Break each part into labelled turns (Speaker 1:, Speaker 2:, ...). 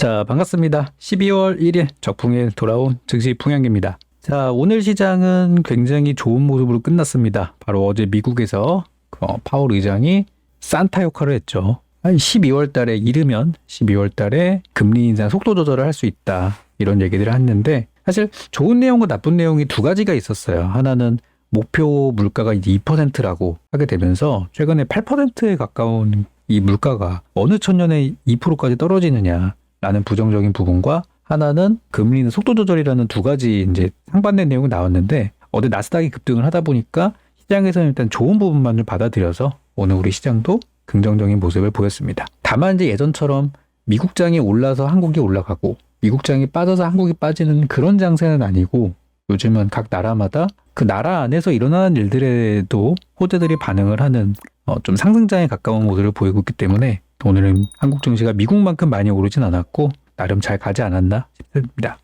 Speaker 1: 자, 반갑습니다. 12월 1일 적풍에 돌아온 증시 풍향기입니다. 자, 오늘 시장은 굉장히 좋은 모습으로 끝났습니다. 바로 어제 미국에서 어, 파월 의장이 산타 역할을 했죠. 12월 달에 이르면 12월 달에 금리 인상 속도 조절을 할 수 있다. 이런 얘기들을 했는데 사실 좋은 내용과 나쁜 내용이 두 가지가 있었어요. 하나는 목표 물가가 이제 2%라고 하게 되면서 최근에 8%에 가까운 이 물가가 어느 천년에 2%까지 떨어지느냐 라는 부정적인 부분과 하나는 금리는 속도 조절이라는 두 가지 이제 상반된 내용이 나왔는데 어제 나스닥이 급등을 하다 보니까 시장에서는 일단 좋은 부분만 좀 받아들여서 오늘 우리 시장도 긍정적인 모습을 보였습니다. 다만 이제 예전처럼 미국장이 올라서 한국이 올라가고 미국장이 빠져서 한국이 빠지는 그런 장세는 아니고 요즘은 각 나라마다 그 나라 안에서 일어나는 일들에도 호재들이 반응을 하는 어, 좀 상승장에 가까운 모습을 보이고 있기 때문에 오늘은 한국 증시가 미국만큼 많이 오르진 않았고 나름 잘 가지 않았나 싶습니다.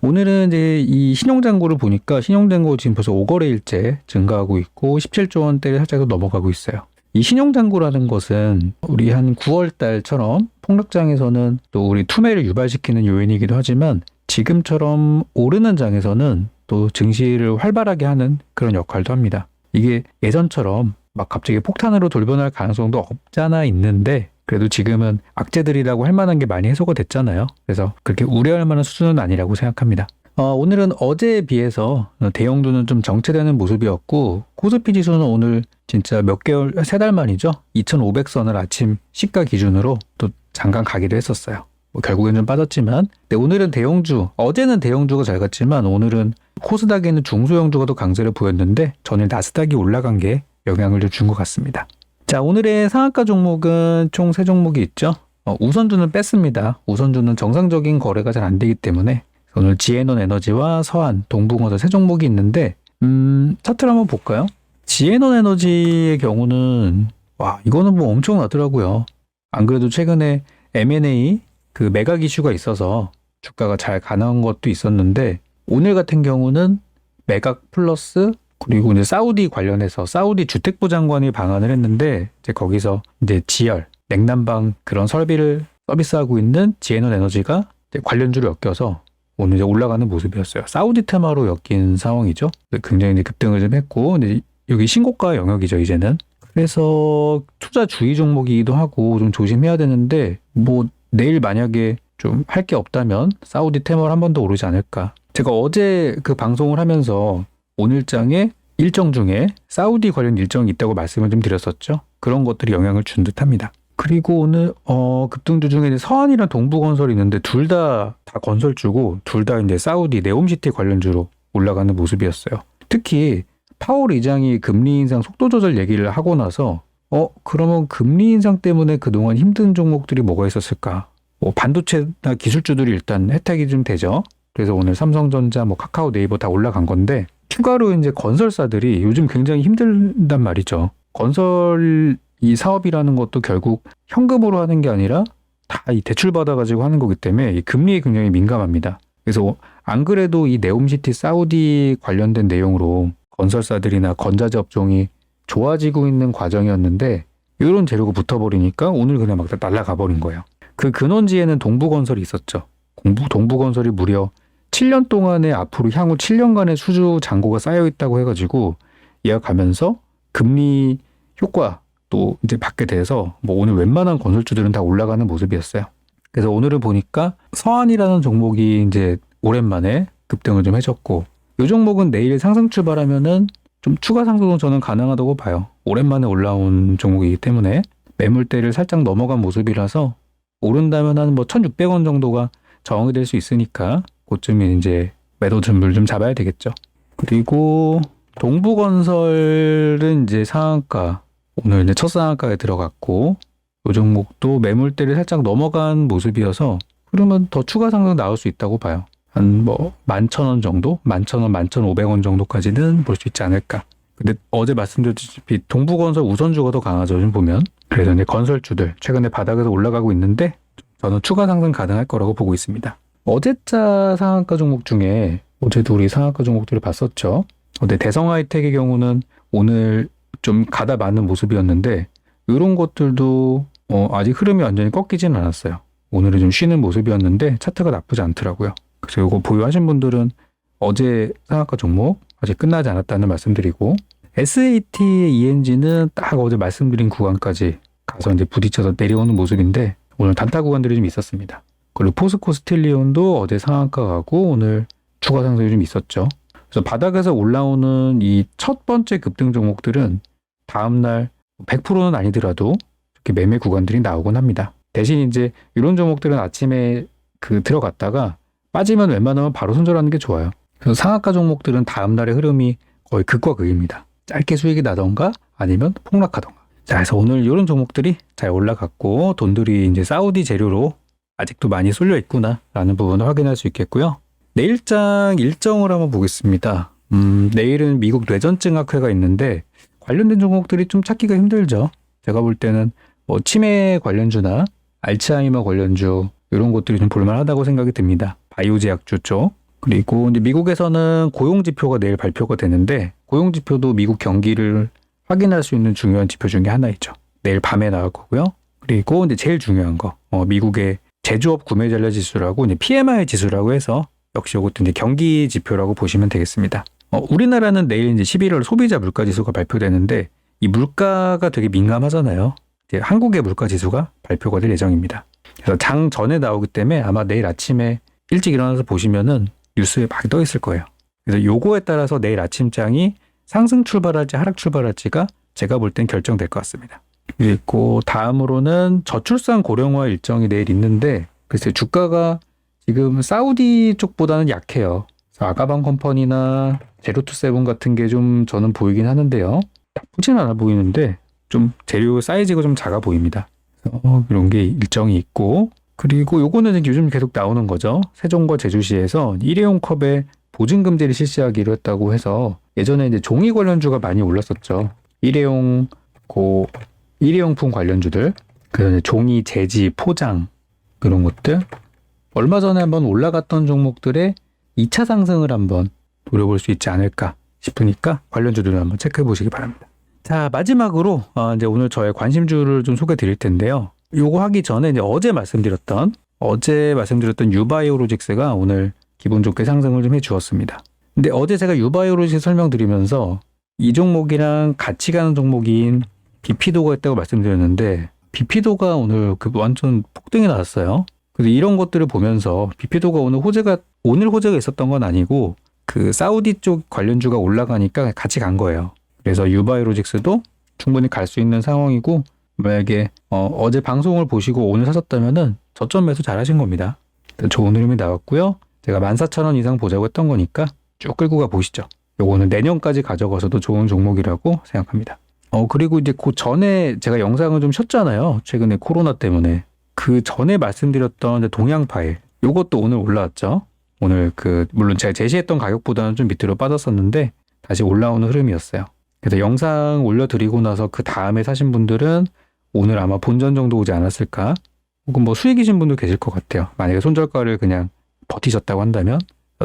Speaker 1: 오늘은 이제 이 신용잔고를 보니까 신용잔고 지금 벌써 5거래일째 증가하고 있고 17조 원대를 살짝 넘어가고 있어요. 이 신용잔고라는 것은 우리 한 9월 달처럼 폭락장에서는 또 우리 투매를 유발시키는 요인이기도 하지만 지금처럼 오르는 장에서는 또 증시를 활발하게 하는 그런 역할도 합니다. 이게 예전처럼 막 갑자기 폭탄으로 돌변할 가능성도 없잖아 있는데 그래도 지금은 악재들이라고 할 만한 게 많이 해소가 됐잖아요. 그래서 그렇게 우려할 만한 수준은 아니라고 생각합니다. 어, 오늘은 어제에 비해서 대형주는 좀 정체되는 모습이었고 코스피 지수는 오늘 진짜 몇 개월 세 달 만이죠. 2,500선을 아침 시가 기준으로 또 잠깐 가기도 했었어요. 뭐 결국엔 좀 빠졌지만 네, 오늘은 대형주 어제는 대형주가 잘 갔지만 오늘은 코스닥에는 중소형주가 더 강세를 보였는데 전일 나스닥이 올라간 게 영향을 좀준것 같습니다. 자 오늘의 상한가 종목은 총 세 종목이 있죠. 어, 우선주는 뺐습니다. 우선주는 정상적인 거래가 잘 안 되기 때문에 오늘 지에논 에너지와 서한, 동부건설 세 종목이 있는데 음, 차트를 한번 볼까요? 지에논 에너지의 경우는 와 이거는 뭐 엄청나더라고요. 안 그래도 최근에 M&A 그 매각 이슈가 있어서 주가가 잘 가는 것도 있었는데 오늘 같은 경우는 매각 플러스 그리고 이제 사우디 관련해서 사우디 주택부 장관이 방한을 했는데 이제 거기서 이제 지열 냉난방 그런 설비를 서비스하고 있는 지에논 에너지가 관련주를 엮여서 오늘 이제 올라가는 모습이었어요. 사우디 테마로 엮인 상황이죠. 굉장히 이제 급등을 좀 했고 이제 여기 신고가 영역이죠 이제는. 그래서 투자 주의 종목이기도 하고 좀 조심해야 되는데 뭐 내일 만약에 좀 할 게 없다면 사우디 테마를 한번 더 오르지 않을까. 제가 어제 그 방송을 하면서 오늘장에 일정 중에 사우디 관련 일정이 있다고 말씀을 좀 드렸었죠. 그런 것들이 영향을 준 듯합니다. 그리고 오늘 어 급등주 중에 이제 서한이랑 동부건설이 있는데 둘다다 건설주고 둘 다 이제 사우디 네옴시티 관련주로 올라가는 모습이었어요. 특히 파월 의장이 금리 인상 속도 조절 얘기를 하고 나서 어 그러면 금리 인상 때문에 그동안 힘든 종목들이 뭐가 있었을까? 뭐 반도체나 기술주들이 일단 혜택이 좀 되죠. 그래서 오늘 삼성전자, 뭐 카카오, 네이버 다 올라간 건데 추가로 이제 건설사들이 요즘 굉장히 힘들단 말이죠. 건설 이 사업이라는 것도 결국 현금으로 하는 게 아니라 다 이 대출 받아가지고 하는 거기 때문에 이 금리에 굉장히 민감합니다. 그래서 안 그래도 이 네옴시티 사우디 관련된 내용으로 건설사들이나 건자재 업종이 좋아지고 있는 과정이었는데 이런 재료가 붙어버리니까 오늘 그냥 막 날라가 버린 거예요. 그 근원지에는 동부건설이 있었죠. 공부 동부건설이 무려 7년 동안에 앞으로 향후 7년간의 수주 잔고가 쌓여 있다고 해가지고 예약하면서 금리 효과 또 이제 받게 돼서 뭐 오늘 웬만한 건설주들은 다 올라가는 모습이었어요. 그래서 오늘을 보니까 서한이라는 종목이 이제 오랜만에 급등을 좀 해줬고 이 종목은 내일 상승 출발하면은 좀 추가 상승은 저는 가능하다고 봐요. 오랜만에 올라온 종목이기 때문에 매물대를 살짝 넘어간 모습이라서 오른다면 한 뭐 1,600원 정도가 저항이 될 수 있으니까 그쯤에 이제 매도 준비를 좀 잡아야 되겠죠. 그리고 동부건설은 이제 상한가 오늘 이제 첫 상한가에 들어갔고 이 종목도 매물대를 살짝 넘어간 모습이어서 그러면 더 추가 상승 나올 수 있다고 봐요. 한 뭐 만천 원 정도, 만천 원, 만천 오백 원 정도까지는 볼 수 있지 않을까. 근데 어제 말씀드렸다시피 동부건설 우선주가 더 강하죠. 지금 보면. 그래서 이제 건설주들 최근에 바닥에서 올라가고 있는데 저는 추가 상승 가능할 거라고 보고 있습니다. 어제자 상한가 종목 중에 어제도 우리 상한가 종목들을 봤었죠. 근데 대성 하이텍의 경우는 오늘 좀 가다 맞는 모습이었는데 이런 것들도 어, 아직 흐름이 완전히 꺾이지는 않았어요. 오늘은 좀 쉬는 모습이었는데 차트가 나쁘지 않더라고요. 그래서 이거 보유하신 분들은 어제 상한가 종목 아직 끝나지 않았다는 말씀드리고 SAT의 ENG는 딱 어제 말씀드린 구간까지 가서 이제 부딪혀서 내려오는 모습인데 오늘 단타 구간들이 좀 있었습니다. 그리고 포스코 스틸리온도 어제 상한가 가고 오늘 추가 상승이 좀 있었죠. 그래서 바닥에서 올라오는 이 첫 번째 급등 종목들은 다음날 100%는 아니더라도 이렇게 매매 구간들이 나오곤 합니다. 대신 이제 이런 종목들은 아침에 그 들어갔다가 빠지면 웬만하면 바로 손절하는 게 좋아요. 그래서 상한가 종목들은 다음날의 흐름이 거의 극과 극입니다. 짧게 수익이 나던가 아니면 폭락하던가. 자, 그래서 오늘 이런 종목들이 잘 올라갔고 돈들이 이제 사우디 재료로 아직도 많이 쏠려 있구나라는 부분을 확인할 수 있겠고요. 내일장 일정을 한번 보겠습니다. 음, 내일은 미국 뇌전증학회가 있는데 관련된 종목들이 좀 찾기가 힘들죠. 제가 볼 때는 뭐 치매 관련주나 알츠하이머 관련주 이런 것들이 좀 볼만하다고 생각이 듭니다. 바이오제약주 쪽. 그리고 이제 미국에서는 고용 지표가 내일 발표가 되는데 고용 지표도 미국 경기를 확인할 수 있는 중요한 지표 중에 하나이죠. 내일 밤에 나올 거고요. 그리고 이제 제일 중요한 거, 어, 미국의 제조업 구매 전략 지수라고 이제 PMI 지수라고 해서 역시 이것도 이제 경기 지표라고 보시면 되겠습니다. 어, 우리나라는 내일 이제 11월 소비자 물가 지수가 발표되는데 이 물가가 되게 민감하잖아요. 이제 한국의 물가 지수가 발표가 될 예정입니다. 그래서 장 전에 나오기 때문에 아마 내일 아침에 일찍 일어나서 보시면은 뉴스에 많이 떠 있을 거예요. 그래서 요거에 따라서 내일 아침장이 상승 출발할지 하락 출발할지가 제가 볼 땐 결정될 것 같습니다. 그리고 다음으로는 저출산 고령화 일정이 내일 있는데 글쎄 주가가 지금 사우디 쪽보다는 약해요. 아가방 컴퍼니나 제로투 세븐 같은 게 좀 저는 보이긴 하는데요. 나쁘진 않아 보이는데 좀 재료 사이즈가 좀 작아 보입니다. 그래서 이런 게 일정이 있고 그리고 요거는 요즘 계속 나오는 거죠. 세종과 제주시에서 일회용 컵에 보증 금지를 실시하기로 했다고 해서 예전에 이제 종이 관련주가 많이 올랐었죠. 일회용 고 일회용품 관련주들 그래서 종이 재지 포장 그런 것들 얼마 전에 한번 올라갔던 종목들의 2차 상승을 한번 노려볼 수 있지 않을까 싶으니까 관련주들을 한번 체크해 보시기 바랍니다. 자 마지막으로 어, 이제 오늘 저의 관심주를 좀 소개해 드릴 텐데요. 요거 하기 전에 이제 어제 말씀드렸던 어제 말씀드렸던 유바이오로직스가 오늘 기분 좋게 상승을 좀 해주었습니다. 근데 어제 제가 유바이오로직스 설명드리면서 이 종목이랑 같이 가는 종목인 비피도가 있다고 말씀드렸는데 비피도가 오늘 그 완전 폭등이 나왔어요. 그래서 이런 것들을 보면서 비피도가 오늘 호재가 오늘 호재가 있었던 건 아니고 그 사우디 쪽 관련주가 올라가니까 같이 간 거예요. 그래서 유바이로직스도 충분히 갈 수 있는 상황이고 만약에 어, 제 방송을 보시고 오늘 사셨다면은 저점 매수 잘 하신 겁니다. 좋은 흐름이 나왔고요. 제가 14,000원 이상 보자고 했던 거니까 쭉 끌고 가 보시죠. 요거는 내년까지 가져가서도 좋은 종목이라고 생각합니다. 어, 그리고 이제 그 전에 제가 영상을 좀 쉬었잖아요. 최근에 코로나 때문에. 그 전에 말씀드렸던 동양 파일. 요것도 오늘 올라왔죠. 오늘 그, 물론 제가 제시했던 가격보다는 좀 밑으로 빠졌었는데 다시 올라오는 흐름이었어요. 그래서 영상 올려드리고 나서 그 다음에 사신 분들은 오늘 아마 본전 정도 오지 않았을까? 혹은 뭐 수익이신 분도 계실 것 같아요. 만약에 손절가를 그냥 버티셨다고 한다면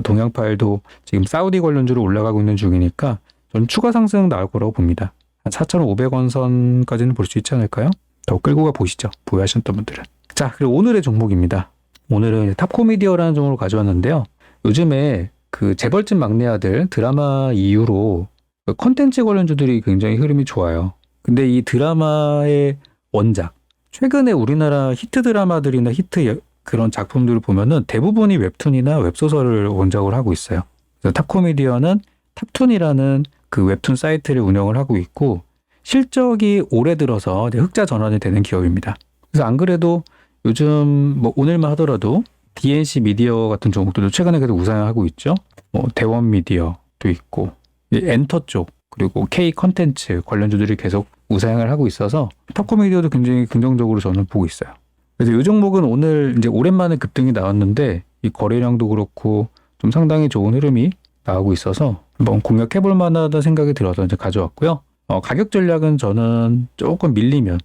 Speaker 1: 동양 파일도 지금 사우디 관련주로 올라가고 있는 중이니까 저는 추가 상승 나올 거라고 봅니다. 한 4,500원 선까지는 볼 수 있지 않을까요? 더 끌고 가 보시죠. 보유하셨던 분들은. 자, 그리고 오늘의 종목입니다. 오늘은 탑코미디어라는 종목을 가져왔는데요. 요즘에 그 재벌집 막내 아들 드라마 이후로 그 컨텐츠 관련주들이 굉장히 흐름이 좋아요. 근데 이 드라마의 원작, 최근에 우리나라 히트 드라마들이나 히트 여- 그런 작품들을 보면은 대부분이 웹툰이나 웹소설을 원작으로 하고 있어요. 탑코미디어는 탑툰이라는 그 웹툰 사이트를 운영을 하고 있고 실적이 올해 들어서 흑자 전환이 되는 기업입니다. 그래서 안 그래도 요즘 뭐 오늘만 하더라도 DNC 미디어 같은 종목들도 최근에 계속 우상하고 있죠. 뭐 대원 미디어도 있고 이 엔터 쪽 그리고 K 컨텐츠 관련주들이 계속 우상을 하고 있어서 탑코미디어도 굉장히 긍정적으로 저는 보고 있어요. 그래서 이 종목은 오늘 이제 오랜만에 급등이 나왔는데 이 거래량도 그렇고 좀 상당히 좋은 흐름이 나오고 있어서 한번 공략해 볼 만하다 생각이 들어서 이제 가져왔고요. 어, 가격 전략은 저는 조금 밀리면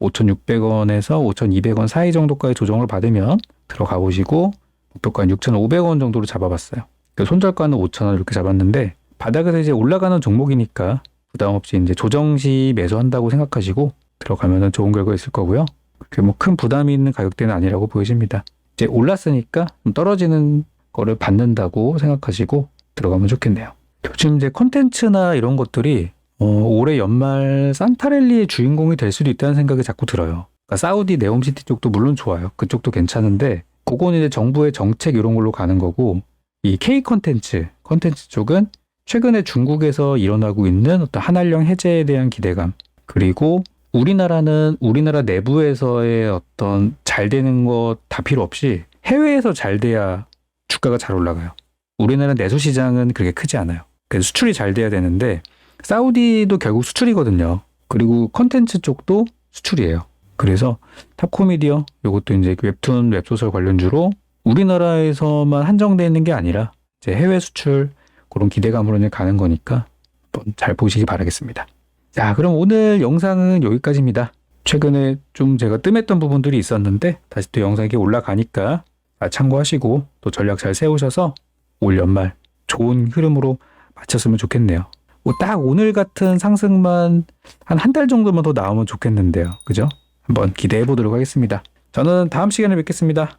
Speaker 1: 5,600원에서 5,200원 사이 정도까지 조정을 받으면 들어가 보시고 목표가는 6,500원 정도로 잡아봤어요. 그 손절가는 5,000원 이렇게 잡았는데 바닥에서 이제 올라가는 종목이니까 부담 없이 이제 조정 시 매수한다고 생각하시고 들어가면은 좋은 결과 있을 거고요. 뭐 큰 부담이 있는 가격대는 아니라고 보여집니다. 이제 올랐으니까 좀 떨어지는 거를 받는다고 생각하시고 들어가면 좋겠네요. 요즘 이제 콘텐츠나 이런 것들이 어, 올해 연말 산타랠리의 주인공이 될 수도 있다는 생각이 자꾸 들어요. 그러니까 사우디 네옴시티 쪽도 물론 좋아요. 그쪽도 괜찮은데 그건 이제 정부의 정책 이런 걸로 가는 거고 이 K 콘텐츠 콘텐츠 쪽은 최근에 중국에서 일어나고 있는 어떤 한한령 해제에 대한 기대감 그리고 우리나라는 우리나라 내부에서의 어떤 잘 되는 것 다 필요 없이 해외에서 잘 돼야 주가가 잘 올라가요. 우리나라 내수 시장은 그렇게 크지 않아요. 그래서 수출이 잘 돼야 되는데 사우디도 결국 수출이거든요. 그리고 컨텐츠 쪽도 수출이에요. 그래서 탑코미디어 요것도 이제 웹툰 웹소설 관련주로 우리나라에서만 한정되어 있는 게 아니라 이제 해외 수출 그런 기대감으로 가는 거니까 잘 보시기 바라겠습니다. 자, 그럼 오늘 영상은 여기까지입니다. 최근에 좀 제가 뜸했던 부분들이 있었는데 다시 또 영상이 올라가니까 다 참고하시고 또 전략 잘 세우셔서 올 연말 좋은 흐름으로 마쳤으면 좋겠네요. 뭐 딱 오늘 같은 상승만 한 한 달 정도만 더 나오면 좋겠는데요. 그죠? 한번 기대해 보도록 하겠습니다. 저는 다음 시간에 뵙겠습니다.